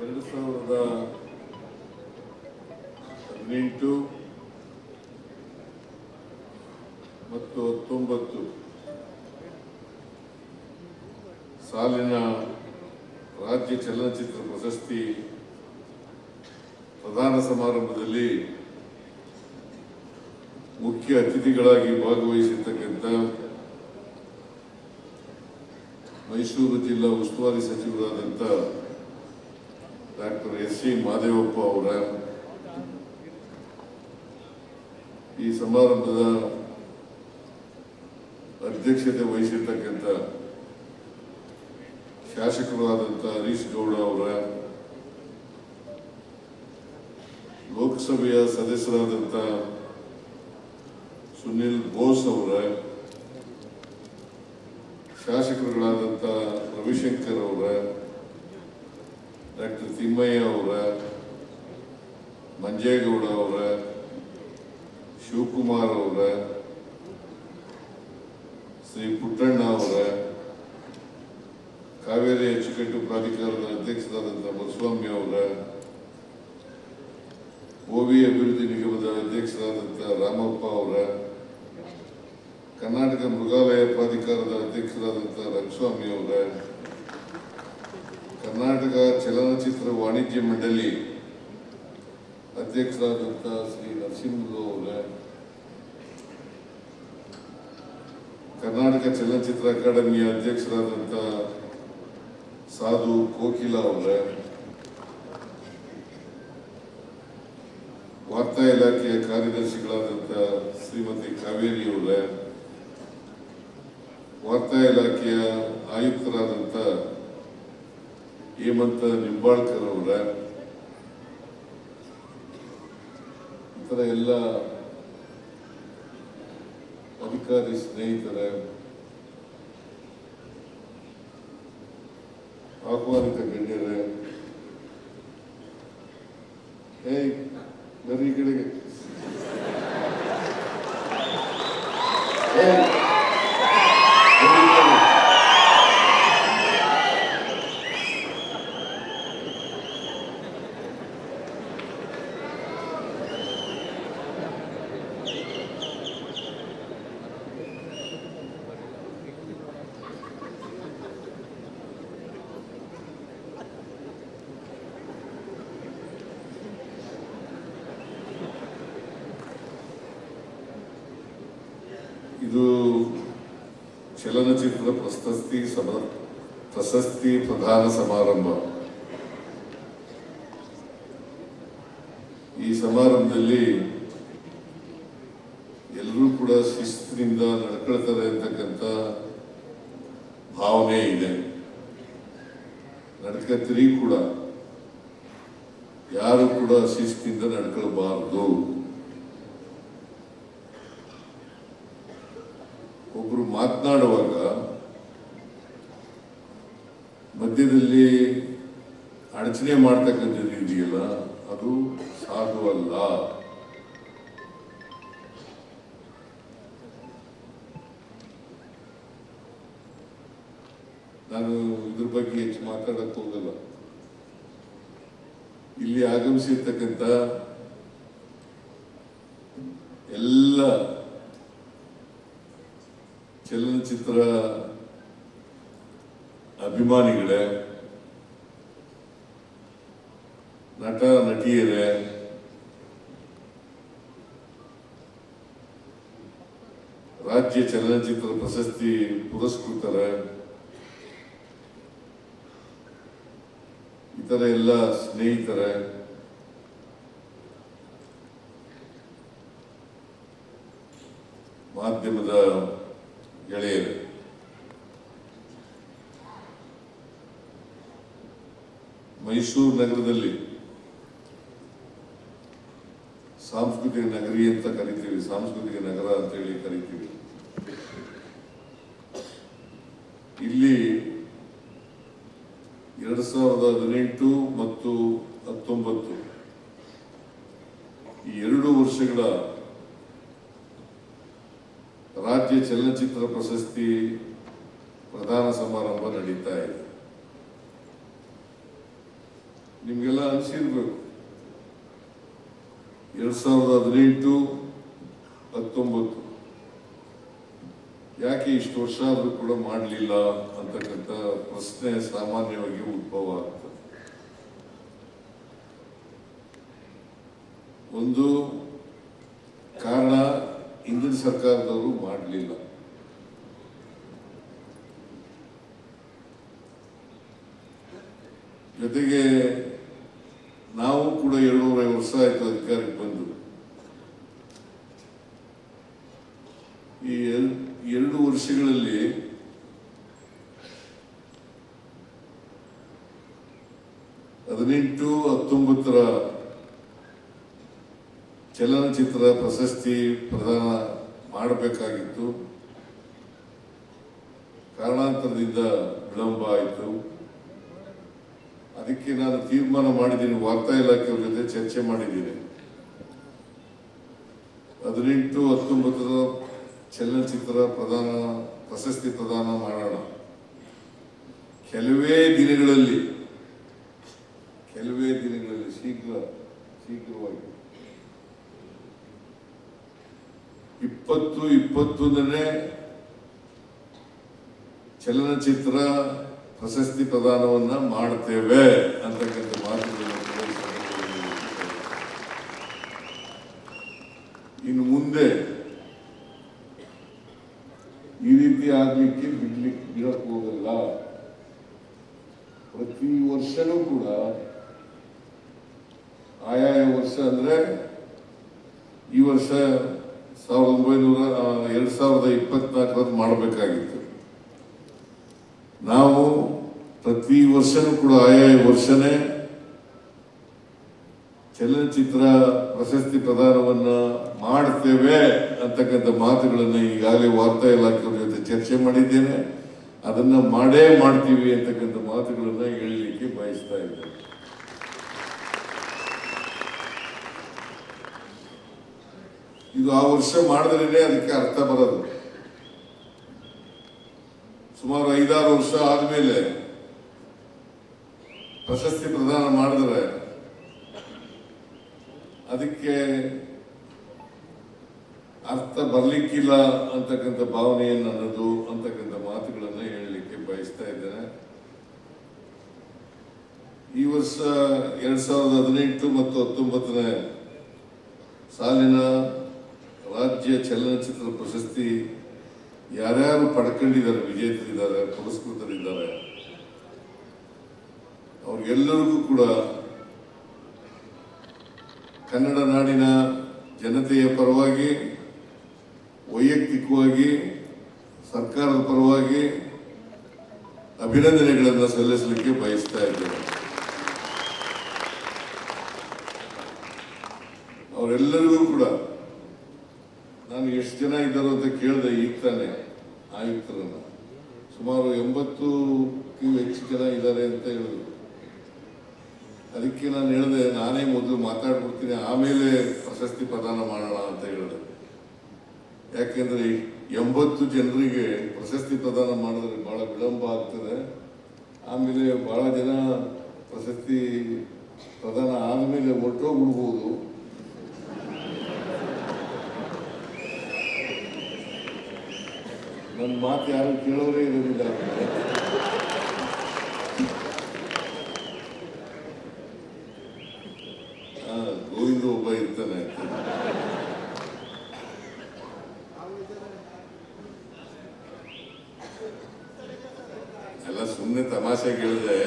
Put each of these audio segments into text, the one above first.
ಎರಡು ಸಾವಿರದ ಹದಿನೆಂಟು ಮತ್ತು ಹತ್ತೊಂಬತ್ತು ಸಾಲಿನ ರಾಜ್ಯ ಚಲನಚಿತ್ರ ಪ್ರಶಸ್ತಿ ಪ್ರಧಾನ ಸಮಾರಂಭದಲ್ಲಿ ಮುಖ್ಯ ಅತಿಥಿಗಳಾಗಿ ಭಾಗವಹಿಸಿರ್ತಕ್ಕಂಥ ಮೈಸೂರು ಜಿಲ್ಲಾ ಉಸ್ತುವಾರಿ ಸಚಿವರಾದಂಥ ಸಿ ಮಾದೇವಪ್ಪ ಅವರ ಈ ಸಮಾರಂಭದ ಅಧ್ಯಕ್ಷತೆ ವಹಿಸಿರ್ತಕ್ಕಂಥ ಶಾಸಕರಾದಂಥ ಹರೀಶ್ ಗೌಡ ಅವರ, ಲೋಕಸಭೆಯ ಸದಸ್ಯರಾದಂಥ ಸುನಿಲ್ ಬೋಸ್ ಅವರ, ಶಾಸಕರುಗಳಾದಂಥ ರವಿಶಂಕರ್ ಅವರ ಡಾಕ್ಟರ್ ತಿಮ್ಮಯ್ಯ ಅವರ, ಮಂಜೇಗೌಡ ಅವರ, ಶಿವಕುಮಾರ್ ಅವರ, ಶ್ರೀ ಪುಟ್ಟಣ್ಣ ಅವರ, ಕಾವೇರಿ ಅಚ್ಚುಕಟ್ಟು ಪ್ರಾಧಿಕಾರದ ಅಧ್ಯಕ್ಷರಾದಂಥ ಬಸವಾಮಿ ಅವರ ಓವಿ ಅಭಿವೃದ್ಧಿ ನಿಗಮದ ಅಧ್ಯಕ್ಷರಾದಂಥ ರಾಮಪ್ಪ ಅವರ, ಕರ್ನಾಟಕ ಮೃಗಾಲಯ ಪ್ರಾಧಿಕಾರದ ಅಧ್ಯಕ್ಷರಾದಂಥ ರಂಗಸ್ವಾಮಿ ಅವರ ಕರ್ನಾಟಕ ಚಲನಚಿತ್ರ ವಾಣಿಜ್ಯ ಮಂಡಳಿ ಅಧ್ಯಕ್ಷರಾದಂಥ ಶ್ರೀ ನರಸಿಂಹಲು ಅವರ, ಕರ್ನಾಟಕ ಚಲನಚಿತ್ರ ಅಕಾಡೆಮಿಯ ಅಧ್ಯಕ್ಷರಾದಂಥ ಸಾಧು ಕೋಕಿಲ ಅವರ, ವಾರ್ತಾ ಇಲಾಖೆಯ ಕಾರ್ಯದರ್ಶಿಗಳಾದಂಥ ಶ್ರೀಮತಿ ಕಾವೇರಿ ಅವರ, ವಾರ್ತಾ ಇಲಾಖೆಯ ಆಯುಕ್ತರಾದಂಥ ಹೇಮಂತ ನಿಂಬಾಳ್ಕರ್ ಅವರ ಇತರ ಎಲ್ಲ ಅಧಿಕಾರಿ ಸ್ನೇಹಿತರ ಆಹ್ವಾನಿತ ಗಣ್ಯರೇ ಏಯ್ ಬರ್ರಿ ಈ ಕಡೆಗೆ ಏಯ್, ಬರ್ರಿ ಈ ಕಡೆ. ಇದು ಚಲನಚಿತ್ರ ಪ್ರಶಸ್ತಿ ಸಮ ಪ್ರಶಸ್ತಿ ಪ್ರಧಾನ ಸಮಾರಂಭ. ಈ ಸಮಾರಂಭದಲ್ಲಿ ಎಲ್ಲರೂ ಕೂಡ ಶಿಸ್ತಿನಿಂದ ನಡ್ಕೊಳ್ತಾರೆ ಅಂತಕ್ಕಂಥ ಭಾವನೆ ಇದೆ. ನಡ್ಕತ್ತೀರಿ ಕೂಡ. ಯಾರು ಕೂಡ ಶಿಸ್ತಿಂದ ನಡ್ಕೊಳ್ಬಾರ್ದು. ಒಬ್ರು ಮಾತನಾಡುವಾಗ ಮಧ್ಯದಲ್ಲಿ ಅಡಚಣೆ ಮಾಡ್ತಕ್ಕಂಥದ್ದು ಇದೆಯಲ್ಲ, ಅದು ಸಾಧುವಲ್ಲ. ನಾನು ಇದ್ರ ಬಗ್ಗೆ ಹೆಚ್ಚು ಮಾತಾಡಕ್ ಹೋಗಲ್ಲ. ಇಲ್ಲಿ ಆಗಮಿಸಿರ್ತಕ್ಕಂಥ ಎಲ್ಲ ಚಲನಚಿತ್ರ ಅಭಿಮಾನಿಗಳೇ ನಟ ನಟಿಯರೇ ರಾಜ್ಯ ಚಲನಚಿತ್ರ ಪ್ರಶಸ್ತಿ ಪುರಸ್ಕೃತರ ಇತರ ಎಲ್ಲ ಸ್ನೇಹಿತರ ನಗರದಲ್ಲಿ ಸಾಂಸ್ಕೃತಿಕ ನಗರಿ ಅಂತ ಕರಿತೀವಿ, ಸಾಂಸ್ಕೃತಿಕ ನಗರ ಅಂತ ಹೇಳಿ ಕರಿತೀವಿ. ಇಲ್ಲಿ ಎರಡು ಸಾವಿರದ ಹದಿನೆಂಟು ಮತ್ತು ಹತ್ತೊಂಬತ್ತು, ಈ ಎರಡು ವರ್ಷಗಳ ರಾಜ್ಯ ಚಲನಚಿತ್ರ ಪ್ರಶಸ್ತಿ ಪ್ರದಾನ ಸಮಾರಂಭ ನಡೀತಾ ಇದೆ. ನಿಮಗೆಲ್ಲ ಅನಿಸಿರ್ಬೇಕು. ಎರಡ್ ಸಾವಿರದ ಹದಿನೆಂಟು, ಹತ್ತೊಂಬತ್ತು. ಯಾಕೆ ಇಷ್ಟು ವರ್ಷ ಆದರೂ ಕೂಡ ಮಾಡಲಿಲ್ಲ ಅಂತಕ್ಕಂಥ ಪ್ರಶ್ನೆ ಸಾಮಾನ್ಯವಾಗಿ ಉದ್ಭವ ಆಗ್ತದೆ. ಒಂದು ಕಾರಣ ಹಿಂದಿನ ಸರ್ಕಾರದವರು ಮಾಡಲಿಲ್ಲ. ಜೊತೆಗೆ ನಾವು ಕೂಡ ಎರಡೂವರೆ ವರ್ಷ ಆಯ್ತು ಅಧಿಕಾರಕ್ಕೆ ಬಂದು. ಈ ಎರಡು ವರ್ಷಗಳಲ್ಲಿ ಹದಿನೆಂಟು ಹತ್ತೊಂಬತ್ತರ ಚಲನಚಿತ್ರ ಪ್ರಶಸ್ತಿ ಪ್ರದಾನ ಮಾಡಬೇಕಾಗಿತ್ತು. ಕಾರಣಾಂತರದಿಂದ ವಿಳಂಬ ಆಯಿತು. ಅದಕ್ಕೆ ನಾನು ತೀರ್ಮಾನ ಮಾಡಿದ್ದೀನಿ ವಾರ್ತಾ ಇಲಾಖೆಯವ್ರ ಚರ್ಚೆ ಮಾಡಿದ್ದೀನಿ ಹದಿನೆಂಟು ಹತ್ತೊಂಬತ್ತರ ಚಲನಚಿತ್ರ ಪ್ರದಾನ ಪ್ರಶಸ್ತಿ ಪ್ರದಾನ ಮಾಡೋಣ. ಕೆಲವೇ ದಿನಗಳಲ್ಲಿ ಕೆಲವೇ ದಿನಗಳಲ್ಲಿ ಶೀಘ್ರ, ಶೀಘ್ರವಾಗಿ. ಇಪ್ಪತ್ತು, ಇಪ್ಪತ್ತೊಂದನೇ ಚಲನಚಿತ್ರ ಪ್ರಶಸ್ತಿ ಪ್ರದಾನವನ್ನ ಮಾಡ್ತೇವೆ ಅಂತಕ್ಕಂಥ ಮಾತುಗಳನ್ನು ಕೂಡ ಈ ಸಂದರ್ಭದಲ್ಲಿ ಹೇಳ್ತೇನೆ. ಇನ್ನು ಮುಂದೆ ಈ ರೀತಿ ಆಗ್ಲಿಕ್ಕೆ ಬಿಡ್ಲಿಕ್ಕೆ ಬಿಡಕ್ ಹೋಗಲ್ಲ ಪ್ರತಿ ವರ್ಷನೂ ಕೂಡ ಆಯಾಯ ವರ್ಷ ಅಂದ್ರೆ ಈ ವರ್ಷ ಸಾವಿರದ ಒಂಬೈನೂರ ಎರಡು ಸಾವಿರದ ಇಪ್ಪತ್ನಾಲ್ಕರದ್ದು ಮಾಡಬೇಕಾಗಿತ್ತು. ನಾವು ಪ್ರತಿ ವರ್ಷನೂ ಕೂಡ ಆಯಾಯ ವರ್ಷನೇ ಚಲನಚಿತ್ರ ಪ್ರಶಸ್ತಿ ಪ್ರದಾನವನ್ನ ಮಾಡ್ತೇವೆ ಅಂತಕ್ಕಂಥ ಮಾತುಗಳನ್ನ ಈಗಾಗಲೇ ವಾರ್ತಾ ಇಲಾಖೆಯವ್ರ ಜೊತೆ ಚರ್ಚೆ ಮಾಡಿದ್ದೇನೆ. ಅದನ್ನ ಮಾಡೇ ಮಾಡ್ತೀವಿ ಅಂತಕ್ಕಂಥ ಮಾತುಗಳನ್ನ ಹೇಳಲಿಕ್ಕೆ ಬಯಸ್ತಾ ಇದ್ದೇನೆ. ಇದು ಆ ವರ್ಷ ಮಾಡಿದ್ರೇನೆ ಅದಕ್ಕೆ ಅರ್ಥ ಬರೋದು. ಸುಮಾರು ಐದಾರು ವರ್ಷ ಆದ್ಮೇಲೆ ಪ್ರಶಸ್ತಿ ಪ್ರದಾನ ಮಾಡಿದ್ರೆ ಅದಕ್ಕೆ ಅರ್ಥ ಬರ್ಲಿಕ್ಕಿಲ್ಲ ಅಂತಕ್ಕಂಥ ಭಾವನೆಯನ್ನು ನನ್ನದು ಅಂತಕ್ಕಂಥ ಮಾತುಗಳನ್ನ ಇದ್ದೇನೆ. ಈ ವರ್ಷ ಎರಡ್ ಸಾವಿರದ ಹದಿನೆಂಟು ಮತ್ತು ಹತ್ತೊಂಬತ್ತನೇ ಸಾಲಿನ ರಾಜ್ಯ ಚಲನಚಿತ್ರ ಪ್ರಶಸ್ತಿ ಯಾರ್ಯಾರು ಪಡ್ಕೊಂಡಿದ್ದಾರೆ, ವಿಜೇತರಿದ್ದಾರೆ, ಪುರಸ್ಕೃತರಿದ್ದಾರೆ, ಅವ್ರಿಗೆಲ್ಲರಿಗೂ ಕೂಡ ಕನ್ನಡ ನಾಡಿನ ಜನತೆಯ ಪರವಾಗಿ, ವೈಯಕ್ತಿಕವಾಗಿ, ಸರ್ಕಾರದ ಪರವಾಗಿ ಅಭಿನಂದನೆಗಳನ್ನು ಸಲ್ಲಿಸಲಿಕ್ಕೆ ಬಯಸ್ತಾ ಇದ್ದೇನೆ. ಅವರೆಲ್ಲರಿಗೂ ಕೂಡ ನಾನು ಎಷ್ಟು ಜನ ಇದ್ದಾರೋ ಅಂತ ಕೇಳಿದೆ ಈಗ ತಾನೆ ಆಯುಕ್ತರನ್ನ. ಸುಮಾರು ಎಂಬತ್ತು ಹೆಚ್ಚು ಜನ ಇದ್ದಾರೆ ಅಂತ ಹೇಳಿದ್ರು. ಅದಕ್ಕೆ ನಾನು ಹೇಳಿದೆ, ನಾನೇ ಮೊದಲು ಮಾತಾಡ್ಬಿಡ್ತೀನಿ, ಆಮೇಲೆ ಪ್ರಶಸ್ತಿ ಪ್ರದಾನ ಮಾಡೋಣ ಅಂತ ಹೇಳಿದೆ. ಯಾಕೆಂದ್ರೆ ಎಂಬತ್ತು ಜನರಿಗೆ ಪ್ರಶಸ್ತಿ ಪ್ರದಾನ ಮಾಡಿದ್ರೆ ಬಹಳ ವಿಳಂಬ ಆಗ್ತದೆ. ಆಮೇಲೆ ಬಹಳ ಜನ ಪ್ರಶಸ್ತಿ ಪ್ರದಾನ ಆದಮೇಲೆ ಹೊರಟೋಗ್ಬಿಡ್ಬೋದು. ನನ್ನ ಮಾತು ಯಾರು ಕೇಳೋರೇ ಇರೋದಿಲ್ಲ ಆ, ಗೋವಿಂದ ಒಬ್ಬ ಇರ್ತಾನೆ ಅಂತ ಎಲ್ಲ ಸುಮ್ಮನೆ ತಮಾಷೆಗೆ ಹೇಳಿದೆ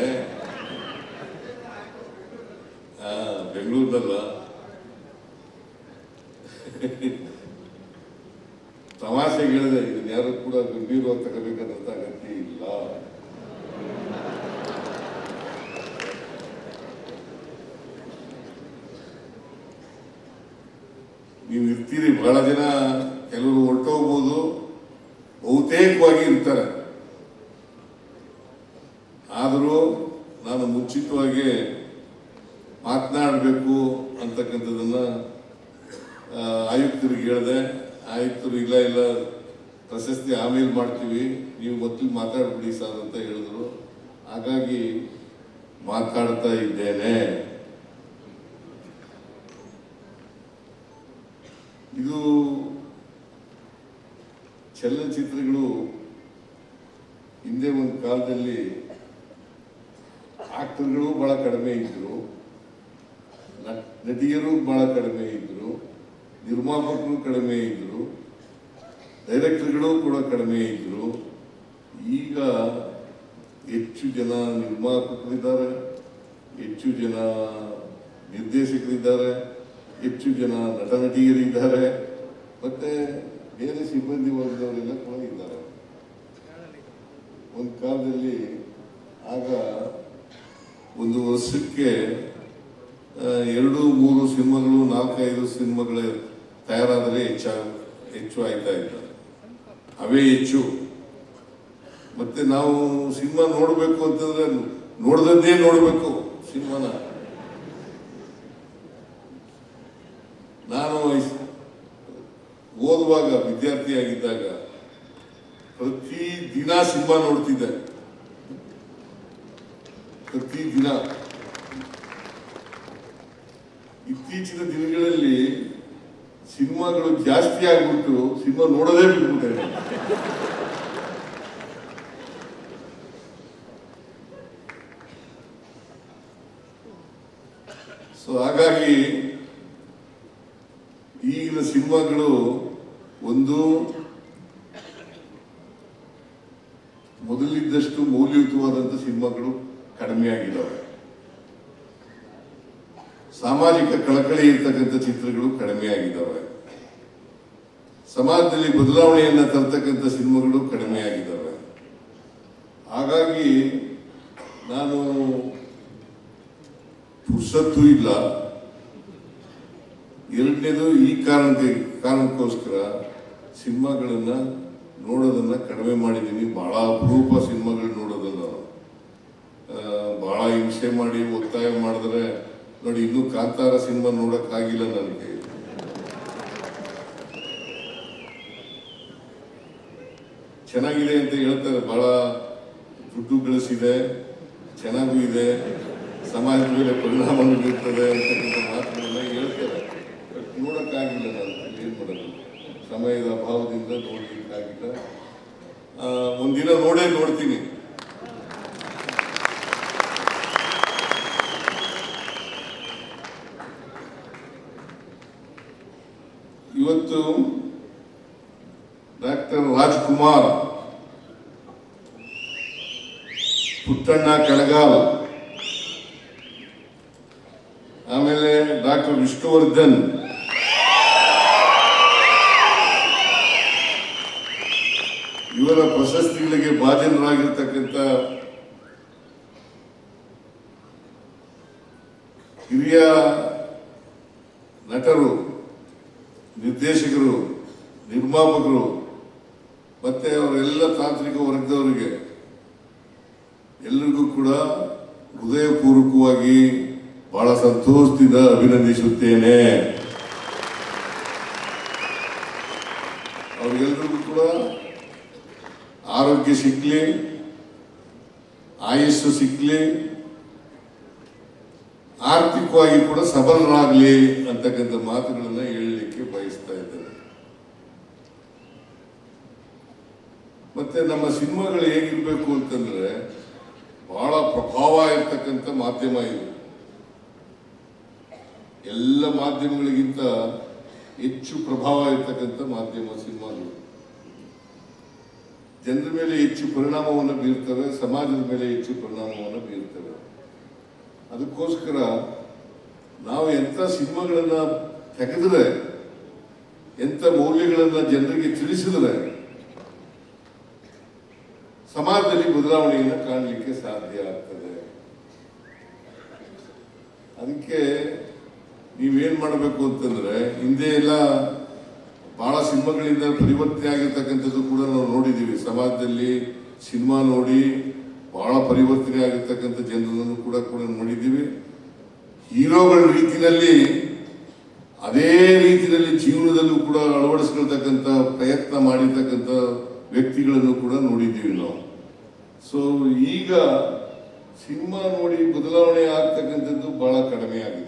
ಆ ಬೆಂಗಳೂರಿನಲ್ಲ ತಮಾಷೆಗೆ ಹೇಳಿದೆ ಇದನ್ನ ಯಾರು ಕೂಡ ಗಂಭೀರವಾಗಿ ತಗೋಬೇಕಾದಂತ ಅಗತ್ಯ ಇಲ್ಲ ನೀವು ಇರ್ತೀರಿ ಬಹಳ ಜನ ಕೆಲವರು ಹೊರಟೋಗ್ಬೋದು ಬಹುತೇಕವಾಗಿ ಇರ್ತಾರೆ ಆದರೂ ಮುಂಚಿತವಾಗಿ ಮಾತನಾಡಬೇಕು ಅಂತಕ್ಕಂಥದ್ದನ್ನು ಆಯುಕ್ತರಿಗೆ ಹೇಳಿದೆ. ಆಯುಕ್ತರು ಇಲ್ಲ ಇಲ್ಲ, ಪ್ರಶಸ್ತಿ ಆಮೇಲೆ ಮಾಡ್ತೀವಿ. ನೀವು ಮೊದಲು ಮಾತಾಡ್ಬಿಡಿ ಸರ್ ಅಂತ ಹೇಳಿದ್ರು. ಹಾಗಾಗಿ ಮಾತಾಡ್ತಾ ಇದ್ದೇನೆ ಇದು ಚಲನಚಿತ್ರಗಳು ಹಿಂದೆ ಒಂದು ಕಾಲದಲ್ಲಿ ಆಕ್ಟರ್ಗಳು ಬಹಳ ಕಡಿಮೆ ಇದ್ರು ನದಿಯರು ನಟಿಯರು ಬಹಳ ಕಡಿಮೆ ಇದ್ರು, ನಿರ್ಮಾಪಕರು ಕಡಿಮೆ ಇದ್ರು, ಡೈರೆಕ್ಟರ್ಗಳು ಕೂಡ ಕಡಿಮೆ ಇದ್ರು. ಈಗ ಹೆಚ್ಚು ಜನ ನಿರ್ಮಾಪಕರಿದ್ದಾರೆ, ಹೆಚ್ಚು ಜನ ನಿರ್ದೇಶಕರಿದ್ದಾರೆ, ಹೆಚ್ಚು ಜನ ನಟ ನಟಿಯರಿದ್ದಾರೆ ಮತ್ತೆ ಬೇರೆ ಸಿಬ್ಬಂದಿ ವರ್ಗದವರೆಲ್ಲ ಕೂಡ ಇದ್ದಾರೆ. ಒಂದು ಕಾಲದಲ್ಲಿ ಆಗ ಒಂದು ವರ್ಷಕ್ಕೆ ಎರಡು, ಮೂರು ಸಿನಿಮಾಗಳು, ನಾಲ್ಕೈದು ಸಿನಿಮಾಗಳು ತಯಾರಾದರೆ ಹೆಚ್ಚಾಗ ಹೆಚ್ಚು ಆಯ್ತಾ ಇತ್ತು ಅವೇ ಹೆಚ್ಚು. ಮತ್ತೆ ನಾವು ಸಿನಿಮಾ ನೋಡಬೇಕು ಅಂತಂದ್ರೆ ನೋಡ್ದದ್ದೇ ನೋಡಬೇಕು ಸಿನಿಮಾನ. ನಾನು ಓದುವಾಗ ವಿದ್ಯಾರ್ಥಿಯಾಗಿದ್ದಾಗ ಪ್ರತಿ ದಿನ ಸಿನಿಮಾ ನೋಡ್ತಿದ್ದೆ. ಪ್ರತಿ ದಿನ. ಇತ್ತೀಚಿನ ದಿನಗಳಲ್ಲಿ ಸಿನಿಮಾಗಳು ಜಾಸ್ತಿ ಆಗ್ಬಿಟ್ಟು ಸಿನಿಮಾ ನೋಡೋದೇ ಬಿಟ್ಬಿಟ್ಟೆ ಸೊ ಹಾಗಾಗಿ ಈಗಿನ ಸಿನಿಮಾಗಳು ಒಂದು ಮೊದಲಿದ್ದಷ್ಟು ಮೌಲ್ಯಯುತವಾದಂಥ ಸಿನಿಮಾಗಳು ಕಡಿಮೆ ಆಗಿದ್ದಾವೆ ಸಾಮಾಜಿಕ ಕಳಕಳಿ ಇರ್ತಕ್ಕಂಥ ಚಿತ್ರಗಳು ಕಡಿಮೆ ಆಗಿದ್ದಾವೆ ಸಮಾಜದಲ್ಲಿ ಬದಲಾವಣೆಯನ್ನು ತರ್ತಕ್ಕಂಥ ಸಿನಿಮಾಗಳು ಕಡಿಮೆ ಆಗಿದ್ದಾವೆ ಹಾಗಾಗಿ ನಾನು ಪುರ್ಸತ್ತು ಇಲ್ಲ. ಎರಡನೇದು ಈ ಕಾರಣಕ್ಕೆ, ಕಾರಣಕ್ಕೋಸ್ಕರ ಸಿನಿಮಾಗಳನ್ನ ನೋಡೋದನ್ನ ಕಡಿಮೆ ಮಾಡಿದ್ದೀನಿ. ಬಹಳ ಅಪರೂಪ ಸಿನಿಮಾಗಳು ನೋಡೋದನ್ನು ಭಾಳ ಹಿಂಸೆ ಮಾಡಿ ಒತ್ತಾಯ ಮಾಡಿದ್ರೆ ನೋಡಿ, ಇನ್ನೂ ಕಾಂತಾರ ಸಿನಿಮಾ ನೋಡೋಕ್ಕಾಗಿಲ್ಲ ನನಗೆ. ಚೆನ್ನಾಗಿದೆ ಅಂತ ಹೇಳ್ತಾರೆ. ಬಹಳ ದುಡ್ಡು ಗಳಿಸಿದೆ, ಚೆನ್ನಾಗೂ ಇದೆ, ಸಮಾಜದ ಮೇಲೆ ಪರಿಣಾಮ ಬೀರ್ತದೆ ಅಂತಕ್ಕಂಥ ಮಾತುಗಳನ್ನ ಹೇಳ್ತಾರೆ. ಬಟ್ ನೋಡೋಕ್ಕಾಗಿಲ್ಲ ನಾನು ಏನು ಮಾಡೋದು? ಸಮಯದ ಅಭಾವದಿಂದ ನೋಡ್ಲಿಕ್ಕಾಗಿಲ್ಲ. ಒಂದಿನ ನೋಡೇ ನೋಡ್ತೀನಿ. ಇವತ್ತು ಡಾಕ್ಟರ್ ರಾಜ್ಕುಮಾರ್ ಪುಟ್ಟಣ್ಣ ಕಣಗಾಲ್. ಆಮೇಲೆ ಡಾಕ್ಟರ್ ವಿಷ್ಣುವರ್ಧನ್. ಸಂತೋಷದಿಂದ ಅಭಿನಂದಿಸುತ್ತೇನೆ. ಅವ್ರಿಗೆಲ್ರಿಗೂ ಕೂಡ ಆರೋಗ್ಯ ಸಿಕ್ಲಿ ಆಯಸ್ಸು ಸಿಕ್ಲಿ ಆರ್ಥಿಕವಾಗಿ ಕೂಡ ಸಬಲರಾಗಲಿ ಅಂತಕ್ಕಂಥ ಮಾತುಗಳನ್ನ ಹೇಳಲಿಕ್ಕೆ ಬಯಸ್ತಾ ಇದ್ದಾರೆ ಮತ್ತೆ ನಮ್ಮ ಸಿನಿಮಾಗಳು ಹೇಗಿರ್ಬೇಕು ಅಂತಂದ್ರೆ, ಬಹಳ ಪ್ರಭಾವ ಇರ್ತಕ್ಕಂಥ ಮಾಧ್ಯಮ ಇದು. ಎಲ್ಲ ಮಾಧ್ಯಮಗಳಿಗಿಂತ ಹೆಚ್ಚು ಪ್ರಭಾವ ಇರ್ತಕ್ಕಂಥ ಮಾಧ್ಯಮ ಸಿನಿಮಾಗಳು. ಜನರ ಮೇಲೆ ಹೆಚ್ಚು ಪರಿಣಾಮವನ್ನು ಬೀರ್ತವೆ, ಸಮಾಜದ ಮೇಲೆ ಹೆಚ್ಚು ಪರಿಣಾಮವನ್ನು ಬೀರ್ತವೆ. ಅದಕ್ಕೋಸ್ಕರ ನಾವು ಎಂಥ ಸಿನಿಮಾಗಳನ್ನು ತೆಗೆದ್ರೆ, ಎಂಥ ಮೌಲ್ಯಗಳನ್ನು ಜನರಿಗೆ ತಿಳಿಸಿದರೆ, ಸಮಾಜದಲ್ಲಿ ಬದಲಾವಣೆಯನ್ನು ಕಾಣಲಿಕ್ಕೆ ಸಾಧ್ಯ ಆಗ್ತದೆ. ಅದಕ್ಕೆ ನೀವೇನ್ ಮಾಡಬೇಕು ಅಂತಂದ್ರೆ, ಹಿಂದೆ ಎಲ್ಲ ಬಹಳ ಸಿನಿಮಾಗಳಿಂದ ಪರಿವರ್ತನೆ ಆಗಿರ್ತಕ್ಕಂಥದ್ದು ಕೂಡ ನಾವು ನೋಡಿದ್ದೀವಿ ಸಮಾಜದಲ್ಲಿ ಸಿನಿಮಾ ನೋಡಿ ಬಹಳ ಪರಿವರ್ತನೆ ಆಗಿರ್ತಕ್ಕಂಥ ಜನರನ್ನು ಕೂಡ ಕೂಡ ನೋಡಿದ್ದೀವಿ ಹೀರೋಗಳ ರೀತಿಯಲ್ಲಿ, ಅದೇ ರೀತಿಯಲ್ಲಿ ಜೀವನದಲ್ಲೂ ಕೂಡ ಅಳವಡಿಸ್ಕೊಳ್ತಕ್ಕಂಥ ಪ್ರಯತ್ನ ಮಾಡಿರ್ತಕ್ಕಂಥ ವ್ಯಕ್ತಿಗಳನ್ನು ಕೂಡ ನೋಡಿದ್ದೀವಿ ನಾವು. ಸೊ ಈಗ ಸಿನಿಮಾ ನೋಡಿ ಬದಲಾವಣೆ ಆಗ್ತಕ್ಕಂಥದ್ದು ಬಹಳ ಕಡಿಮೆ ಆಗಿದೆ.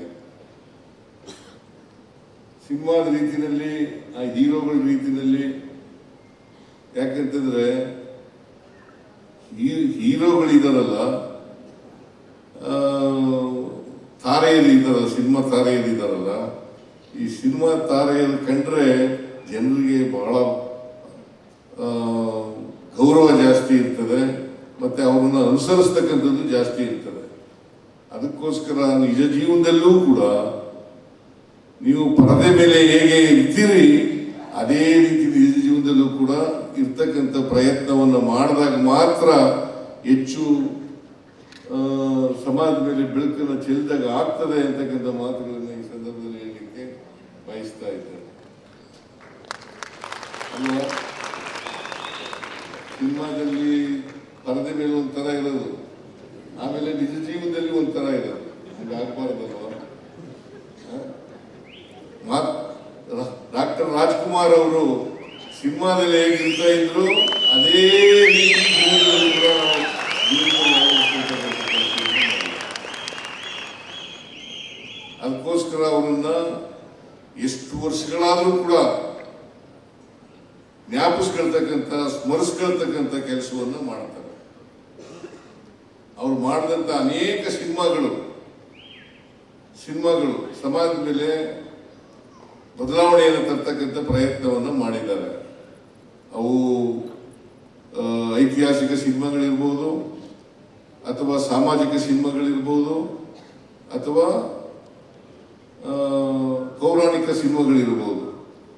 ಸಿನಿಮಾದ ರೀತಿಯಲ್ಲಿ ಆ ಹೀರೋಗಳ ರೀತಿಯಲ್ಲಿ. ಯಾಕಂತಂದ್ರೆ ಹೀರೋಗಳಿದಾರಲ್ಲ ಆ, ತಾರೆಯರು ಇದ್ದಾರಲ್ಲ ಸಿನಿಮಾ ತಾರೆಯಲ್ಲಿ ಇದ್ದಾರಲ್ಲ ಈ ಸಿನಿಮಾ ತಾರೆಯರು ಕಂಡ್ರೆ ಜನರಿಗೆ ಬಹಳ ಗೌರವ ಜಾಸ್ತಿ ಇರ್ತದೆ ಮತ್ತೆ ಅವ್ರನ್ನ ಅನುಸರಿಸ್ತಕ್ಕಂಥದ್ದು ಜಾಸ್ತಿ ಇರ್ತದೆ. ಅದಕ್ಕೋಸ್ಕರ ನಿಜ ಜೀವನದಲ್ಲೂ ಕೂಡ ನೀವು ಪರದೆ ಮೇಲೆ ಹೇಗೆ ಇರ್ತೀರಿ, ಅದೇ ರೀತಿ ನಿಜ ಜೀವನದಲ್ಲೂ ಕೂಡ ಇರ್ತಕ್ಕಂಥ ಪ್ರಯತ್ನವನ್ನು ಮಾಡಿದಾಗ ಮಾತ್ರ ಹೆಚ್ಚು ಸಮಾಜದ ಮೇಲೆ ಬೆಳಕನ್ನು ಚೆಲ್ಲಿದಾಗ ಆಗ್ತದೆ ಅಂತಕ್ಕಂಥ ಮಾತುಗಳನ್ನು ಈ ಸಂದರ್ಭದಲ್ಲಿ ಹೇಳಲಿಕ್ಕೆ ಬಯಸ್ತಾ ಅಲ್ವಾ? ಸಿನಿಮಾದಲ್ಲಿ ಪರದೆ ಮೇಲೆ ಒಂಥರ ಇರೋದು. ಆಮೇಲೆ ನಿಜ ಜೀವನದಲ್ಲಿ ಒಂಥರ ಇರೋದು. ಹಂಗಾಗಬಾರ್ದಲ್ವಾ? ಡಾಕ್ಟರ್ ರಾಜ್ಕುಮಾರ್ ಅವರು ಸಿನಿಮಾದಲ್ಲಿ ಹೇಗಿರ್ತಾ ಇದ್ರು, ಅದೇ ರೀತಿ ಅದಕ್ಕೋಸ್ಕರ ಅವರನ್ನ ಎಷ್ಟು ವರ್ಷಗಳಾದರೂ ಕೂಡ ಜ್ಞಾಪಿಸ್ಕೊಳ್ತಕ್ಕಂಥ, ಸ್ಮರಿಸ್ಕೊಳ್ತಕ್ಕಂಥ ಕೆಲಸವನ್ನು ಮಾಡ್ತಾರೆ. ಅವ್ರು ಮಾಡಿದಂಥ ಅನೇಕ ಸಿನಿಮಾಗಳು ಸಿನಿಮಾಗಳು ಸಮಾಜದ ಮೇಲೆ ಬದಲಾವಣೆಯನ್ನು ತರ್ತಕ್ಕಂಥ ಪ್ರಯತ್ನವನ್ನು ಮಾಡಿದ್ದಾರೆ. ಅವು ಐತಿಹಾಸಿಕ ಸಿನಿಮಾಗಳಿರ್ಬೋದು ಅಥವಾ ಸಾಮಾಜಿಕ ಸಿನಿಮಾಗಳಿರ್ಬೋದು ಅಥವಾ ಪೌರಾಣಿಕ ಸಿನಿಮಾಗಳಿರ್ಬೋದು.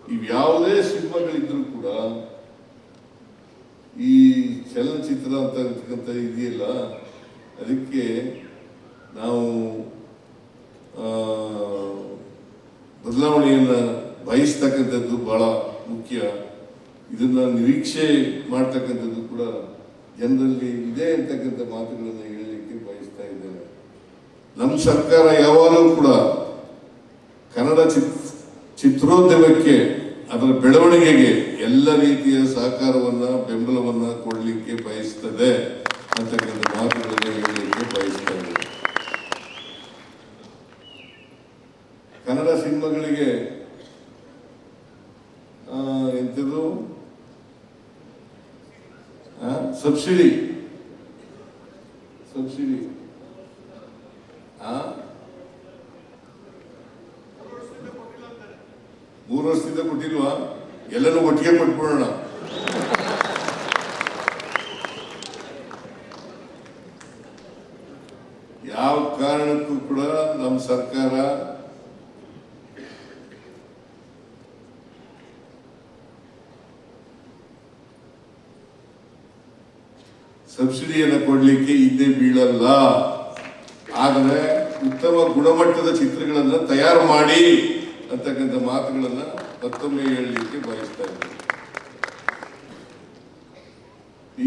ಇವ್ಯಾವುದೇ ಸಿನಿಮಾಗಳಿದ್ರೂ ಕೂಡ ಈ ಚಲನಚಿತ್ರ ಅಂತ ಇರ್ತಕ್ಕಂಥ ಇದೆಯಲ್ಲ ಅದಕ್ಕೆ ನಾವು ಆ, ಬದಲಾವಣೆಯನ್ನು ಬಯಸ್ತಕ್ಕಂಥದ್ದು ಬಹಳ ಮುಖ್ಯ. ಇದನ್ನ ನಿರೀಕ್ಷೆ ಮಾಡ್ತಕ್ಕಂಥದ್ದು ಕೂಡ ಜನರಲ್ಲಿ ಇದೆ ಅಂತಕ್ಕಂಥ ಮಾತುಗಳನ್ನು ಹೇಳಲಿಕ್ಕೆ ಬಯಸ್ತಾ ಇದ್ದೇನೆ. ನಮ್ಮ ಸರ್ಕಾರ ಯಾವಾಗಲೂ ಕೂಡ ಕನ್ನಡ ಚಿತ್, ಚಿತ್ರೋದ್ಯಮಕ್ಕೆ ಅದರ ಬೆಳವಣಿಗೆಗೆ ಎಲ್ಲ ರೀತಿಯ ಸಹಕಾರವನ್ನ, ಬೆಂಬಲವನ್ನ ಕೊಡಲಿಕ್ಕೆ ಬಯಸ್ತದೆ ಅಂತಕ್ಕಂಥ ಮಾತುಗಳನ್ನು ಹೇಳಲಿಕ್ಕೆ ಬಯಸ್ತಾ ಇದ್ದೇನೆ ಕನ್ನಡ ಸಿನಿಮಾಗಳಿಗೆ ಎಂಥದ್ದು? ಆ, ಸಬ್ಸಿಡಿ ಆ ಮೂರು ವರ್ಷದಿಂದ ಕೊಟ್ಟಿಲ್ವಾ ಎಲ್ಲನೂ ಒಟ್ಟಿಗೆ ಕೊಟ್ಬಿಡೋಣ ಯಾವ ಕಾರಣಕ್ಕೂ ಕೂಡ ನಮ್ಮ ಸರ್ಕಾರ ಸಬ್ಸಿಡಿಯನ್ನು ಕೊಡಲಿಕ್ಕೆ ಹಿಂದೆ ಬೀಳಲ್ಲ. ಆದರೆ ಉತ್ತಮ ಗುಣಮಟ್ಟದ ಚಿತ್ರಗಳನ್ನು ತಯಾರು ಮಾಡಿ ಅಂತಕ್ಕಂಥ ಮಾತುಗಳನ್ನ ಮತ್ತೊಮ್ಮೆ ಹೇಳಲಿಕ್ಕೆ ಬಯಸ್ತಾ ಇದ್ದೀನಿ.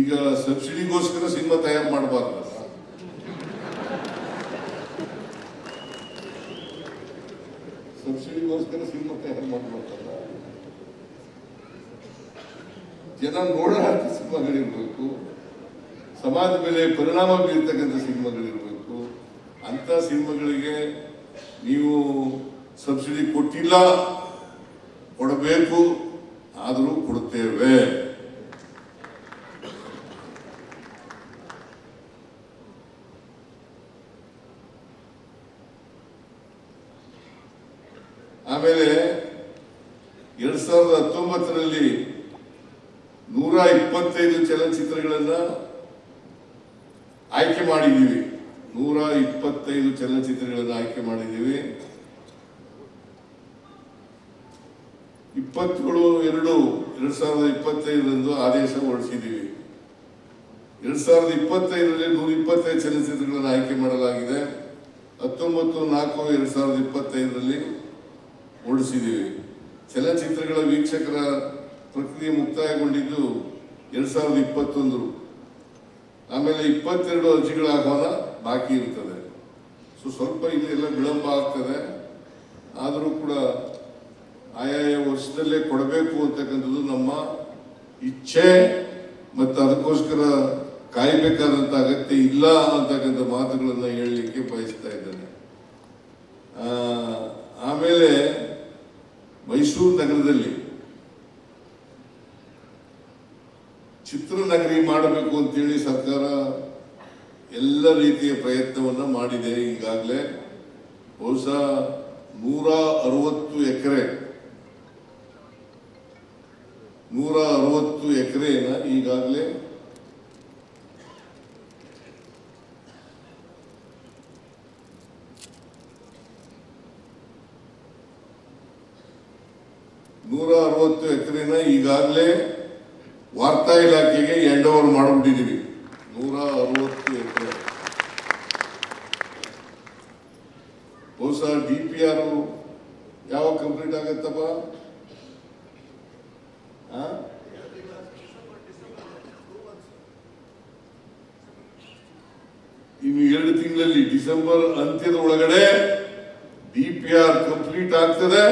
ಈಗ ಸಬ್ಸಿಡಿಗೋಸ್ಕರ ಸಿನಿಮಾ ತಯಾರು ಮಾಡಬಾರ್ದು. ಸಬ್ಸಿಡಿಗೋಸ್ಕರ ಸಿನಿಮಾ ತಯಾರು ಮಾಡಬಾರ್ದಲ್ಲ ಜನ ನೋಡೋ ಸಿನಿಮಾಗಳಿರ್ಬೇಕು. ಸಮಾಜದ ಮೇಲೆ ಪರಿಣಾಮ ಬೀರ್ತಕ್ಕಂಥ ಸಿನಿಮಾಗಳಿರಬೇಕು. ಅಂತ ಸಿನಿಮಾಗಳಿಗೆ ನೀವು ಸಬ್ಸಿಡಿ ಕೊಟ್ಟಿಲ್ಲ ಕೊಡಬೇಕು ಆದರೂ ಕೊಡುತ್ತೇವೆ ಆಮೇಲೆ ಎರಡ್ ಸಾವಿರದ ಹತ್ತೊಂಬತ್ತರಲ್ಲಿ ನೂರ ಇಪ್ಪತ್ತೈದು ಚಲನಚಿತ್ರಗಳನ್ನ ಆಯ್ಕೆ ಮಾಡಿದ್ದೀವಿ ನೂರ ಇಪ್ಪತ್ತೈದು ಚಲನಚಿತ್ರಗಳನ್ನು ಆಯ್ಕೆ ಮಾಡಿದ್ದೀವಿ. ಇಪ್ಪತ್ತೇಳು ಎರಡು, ಎರಡ್ ಸಾವಿರದ ಇಪ್ಪತ್ತೈದರಂದು ಆದೇಶ ಹೊರಡಿಸಿದ್ದೀವಿ. ಎರಡ್ ಸಾವಿರದ ಇಪ್ಪತ್ತೈದರಲ್ಲಿ ನೂರ ಇಪ್ಪತ್ತೈದು ಚಲನಚಿತ್ರಗಳನ್ನು ಆಯ್ಕೆ ಮಾಡಲಾಗಿದೆ. ಹತ್ತೊಂಬತ್ತು, ನಾಲ್ಕು, ಎರಡ್ ಸಾವಿರದ ಇಪ್ಪತ್ತೈದರಲ್ಲಿ ಹೊರಡಿಸಿದ್ದೀವಿ. ಚಲನಚಿತ್ರಗಳ ವೀಕ್ಷಕರ ಪ್ರಕ್ರಿಯೆ ಮುಕ್ತಾಯಗೊಂಡಿದ್ದು ಎರಡ್ ಸಾವಿರದ ಇಪ್ಪತ್ತೊಂದು ಆಮೇಲೆ ಇಪ್ಪತ್ತೆರಡು ಅರ್ಜಿಗಳ ಆಹ್ವಾನ ಬಾಕಿ ಇರ್ತದೆ. ಸೊ ಸ್ವಲ್ಪ ಇದೆಲ್ಲ ವಿಳಂಬ ಆಗ್ತದೆ. ಆದರೂ ಕೂಡ ಆಯಾಯ ವರ್ಷದಲ್ಲೇ ಕೊಡಬೇಕು ಅಂತಕ್ಕಂಥದ್ದು ನಮ್ಮ ಇಚ್ಛೆ ಮತ್ತು ಅದಕ್ಕೋಸ್ಕರ ಕಾಯಬೇಕಾದಂಥ ಅಗತ್ಯ ಇಲ್ಲ ಅಂತಕ್ಕಂಥ ಮಾತುಗಳನ್ನು ಹೇಳಲಿಕ್ಕೆ ಬಯಸ್ತಾ ಇದ್ದೇನೆ. ಆಮೇಲೆ ಮೈಸೂರು ನಗರದಲ್ಲಿ ಚಿತ್ರನಗರಿ ಮಾಡಬೇಕು ಅಂತೇಳಿ ಸರ್ಕಾರ ಎಲ್ಲ ರೀತಿಯ ಪ್ರಯತ್ನವನ್ನು ಮಾಡಿದೆ ಈಗಾಗಲೇ. ಬಹುಶಃ ನೂರ ಅರವತ್ತು ಎಕರೆ. ನೂರ ಅರವತ್ತು ಎಕರೆನ ಈಗಾಗಲೇ ನೂರ ಅರವತ್ತು ಎಕರೆನ ಈಗಾಗಲೇ ವಾರ್ತಾ ಇಲಾಖೆಗೆ ಎಂಡ್ ಓವರ್ ಮಾಡಿಬಿಟ್ಟಿದ್ದೀವಿ ನೂರ ಅರವತ್ತು ಎಕರೆ ಬಹುಶಃ ಡಿ ಪಿ ಆರ್ ಯಾವಾಗ ಕಂಪ್ಲೀಟ್ ಆಗತ್ತಪ್ಪ ಆ? ಇನ್ನು ಎರಡು ತಿಂಗಳಲ್ಲಿ ಡಿಸೆಂಬರ್ ಅಂತ್ಯದ ಒಳಗಡೆ ಡಿ ಪಿ ಆರ್ ಕಂಪ್ಲೀಟ್ ಆಗ್ತದೆ.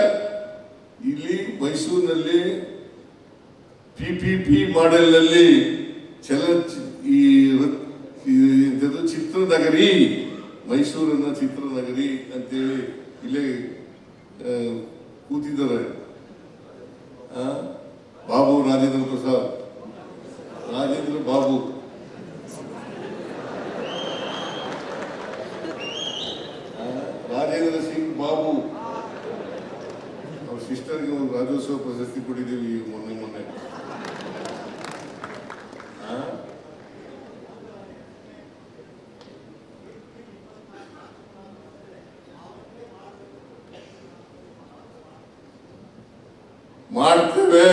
ಇಲ್ಲಿ ಮೈಸೂರಿನಲ್ಲಿ ಪಿ ಪಿ ಪಿ ಮಾಡೆಲ್ನಲ್ಲಿ ಚಲನ ಈ ಚಿತ್ರನಗರಿ ಮೈಸೂರನ್ನ ಚಿತ್ರನಗರಿ ಅಂತೇಳಿ ಇಲ್ಲೇ ಆ, ಕೂತಿದ್ದಾರೆ ಆ, ಬಾಬು ರಾಜೇಂದ್ರ ಪ್ರಸಾದ್ ರಾಜೇಂದ್ರ ಬಾಬು ಆ, ರಾಜೇಂದ್ರ ಸಿಂಗ್ ಬಾಬು ಅವ್ರ ಸಿಸ್ಟರ್ಗೆ ಒಂದು ರಾಜ್ಯೋತ್ಸವ ಪ್ರಶಸ್ತಿ ಕೊಟ್ಟಿದ್ದೀವಿ ಈ ಮೊನ್ನೆ ಮೊನ್ನೆ ಆ? ಮಾಡ್ತೇವೆ.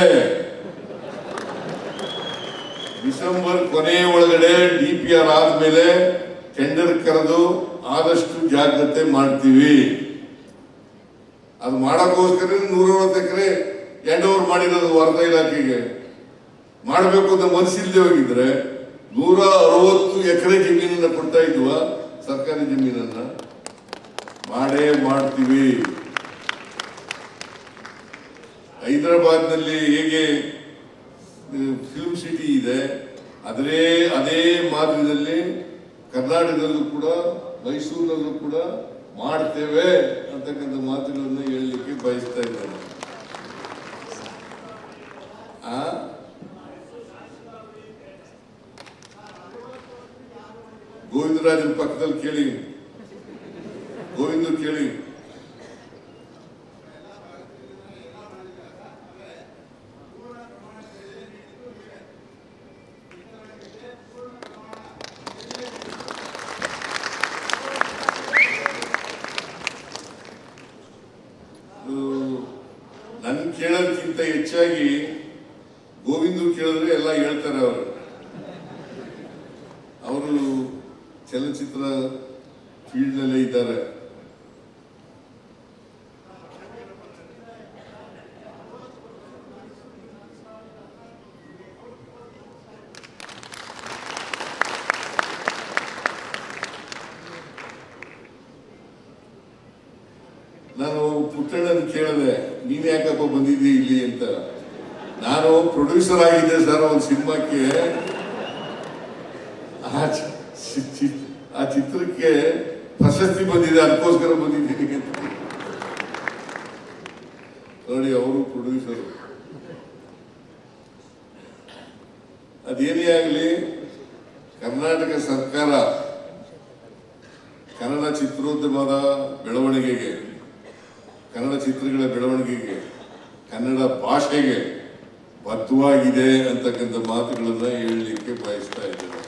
ಡಿಸೆಂಬರ್ ಕೊನೆಯ ಒಳಗಡೆ ಡಿ ಪಿ ಆರ್ ಆದ್ಮೇಲೆ ಟೆಂಡರ್ ಕರೆದು ಆದಷ್ಟು ಜಾಗ್ರತೆ ಮಾಡ್ತೀವಿ. ಅದು ಮಾಡಕ್ಕೋಸ್ಕರ ನೂರೈವತ್ತು ಎಕರೆ ಎಂಡ್ ಓವರ್ ಮಾಡಿರೋದು ವಾರ್ತಾ ಇಲಾಖೆಗೆ. ಮಾಡಬೇಕು ಅಂತ ಮನಸ್ಸಿಲ್ಲದೆ ಹೋಗಿದ್ರೆ ನೂರ ಅರವತ್ತು ಎಕರೆ ಜಮೀನನ್ನ ಕೊಡ್ತಾ ಇದ್ವ ಸರ್ಕಾರಿ ಜಮೀನನ್ನ? ಮಾಡೇ ಮಾಡ್ತೀವಿ. ಹೈದರಾಬಾದ್ನಲ್ಲಿ ಹೇಗೆ ಫಿಲ್ಮ್ ಸಿಟಿ ಇದೆ, ಅದರೇ, ಅದೇ ಮಾದರಿಯಲ್ಲಿ ಕರ್ನಾಟಕದಲ್ಲೂ ಕೂಡ, ಮೈಸೂರಿನಲ್ಲೂ ಕೂಡ ಮಾಡ್ತೇವೆ ಅಂತಕ್ಕಂಥ ಮಾತುಗಳನ್ನು ಹೇಳಲಿಕ್ಕೆ ಬಯಸ್ತಾ ಇದ್ದೇನೆ. ಆ? ಗೋವಿಂದರಾಜನ ಪಕ್ಕದಲ್ಲಿ ಕೇಳಿ ಗೋವಿಂದ ಕೇಳಿ ನನ್ ಕೇಳೋದಕ್ಕಿಂತ ಹೆಚ್ಚಾಗಿ ಗೋವಿಂದು ಕೇಳಿದ್ರೆ ಎಲ್ಲ ಹೇಳ್ತಾರೆ ಅವರು ಅವರು ಚಲನಚಿತ್ರ ಫೀಲ್ಡ್ ನಲ್ಲೇ ಇದ್ದಾರೆ ನಾನು ಪುಟ್ಟಣ್ಣನ ಕೇಳಿದೆ ನೀನ್ ಯಾಕಪ್ಪ ಬಂದಿದ್ದಿ ಇಲ್ಲಿ ಅಂತ ನಾನು ಪ್ರೊಡ್ಯೂಸರ್ ಆಗಿದೆ ಸರ್ ಒಂದು ಸಿನಿಮಾಕ್ಕೆ. ಆ ಚಿತ್ರಕ್ಕೆ ಪ್ರಶಸ್ತಿ ಬಂದಿದೆ, ಅದಕ್ಕೋಸ್ಕರ ಬಂದಿದ್ದೀನಿ ನೋಡಿ, ಅವರು ಪ್ರೊಡ್ಯೂಸರ್ ಅದೇನೇ ಆಗಲಿ, ಕರ್ನಾಟಕ ಸರ್ಕಾರ ಕನ್ನಡ ಚಿತ್ರೋದ್ಯಮದ ಬೆಳವಣಿಗೆಗೆ, ಕನ್ನಡ ಚಿತ್ರಗಳ ಬೆಳವಣಿಗೆಗೆ, ಕನ್ನಡ ಭಾಷೆಗೆ ಬದ್ಧವಾಗಿದೆ ಅಂತಕ್ಕಂಥ ಮಾತುಗಳನ್ನ ಹೇಳಲಿಕ್ಕೆ ಬಯಸ್ತಾ ಇದ್ದೇನೆ.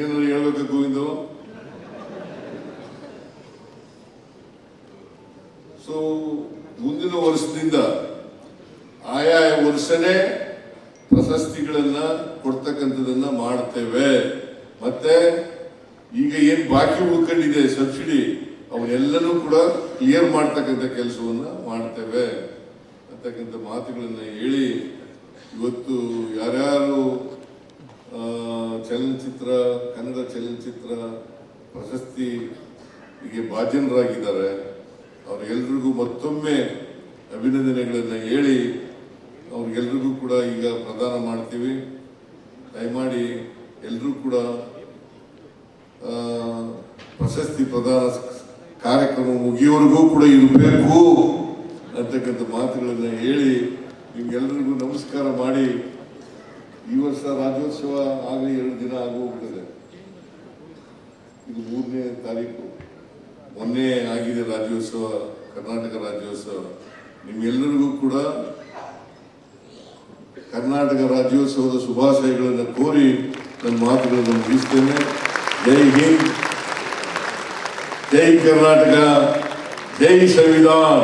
ಏನು ಹೇಳಬೇಕು ಗೋವಿಂದು ಸೊ ಮುಂದಿನ ವರ್ಷದಿಂದ ಆಯಾ ವರ್ಷನೇ ಪ್ರಶಸ್ತಿಗಳನ್ನ ಕೊಡ್ತಕ್ಕಂಥದನ್ನ ಮಾಡ್ತೇವೆ. ಮತ್ತೆ ಈಗ ಏನ್ ಬಾಕಿ ಉಳ್ಕೊಂಡಿದೆ ಸಬ್ಸಿಡಿ? ಅವನ್ನೆಲ್ಲನೂ ಕೂಡ ಕ್ಲಿಯರ್ ಮಾಡ್ತಕ್ಕಂಥ ಕೆಲಸವನ್ನ ಮಾಡ್ತೇವೆ ಅಂತಕ್ಕಂಥ ಮಾತುಗಳನ್ನ ಹೇಳಿ ಇವತ್ತು ಯಾರ್ಯಾರು ಚಲನಚಿತ್ರ, ಕನ್ನಡ ಚಲನಚಿತ್ರ ಪ್ರಶಸ್ತಿಗೆ ಭಾಜನರಾಗಿದ್ದಾರೆ ಅವರೆಲ್ಲರಿಗೂ ಮತ್ತೊಮ್ಮೆ ಅಭಿನಂದನೆಗಳನ್ನು ಹೇಳಿ ಅವ್ರಿಗೆಲ್ರಿಗೂ ಕೂಡ ಈಗ ಪ್ರದಾನ ಮಾಡ್ತೀವಿ. ದಯಮಾಡಿ ಎಲ್ಲರೂ ಕೂಡ ಪ್ರಶಸ್ತಿ ಪ್ರದಾನ ಕಾರ್ಯಕ್ರಮ ಮುಗಿಯೋವರೆಗೂ ಕೂಡ ಇರಬೇಕು ಅಂತಕ್ಕಂಥ ಮಾತುಗಳನ್ನ ಹೇಳಿ ನಿಮ್ಗೆಲ್ರಿಗೂ ನಮಸ್ಕಾರ ಮಾಡಿ ಈ ವರ್ಷ ರಾಜ್ಯೋತ್ಸವ ಆಗಲಿ ಎರಡು ದಿನ ಆಗೋಗ್ತದೆ ಇದು ಮೂರನೇ ತಾರೀಕು. ಮೊನ್ನೆ ಆಗಿದೆ ರಾಜ್ಯೋತ್ಸವ, ಕರ್ನಾಟಕ ರಾಜ್ಯೋತ್ಸವ. ನಿಮ್ಗೆಲ್ಲರಿಗೂ ಕೂಡ ಕರ್ನಾಟಕ ರಾಜ್ಯೋತ್ಸವದ ಶುಭಾಶಯಗಳನ್ನು ಕೋರಿ ನನ್ನ ಮಾತುಗಳನ್ನು ಮುಗಿಸ್ತೇನೆ. ಜೈ ಹಿಂದ್. ಜೈ ಕರ್ನಾಟಕ ಜೈ ಸಂವಿಧಾನ್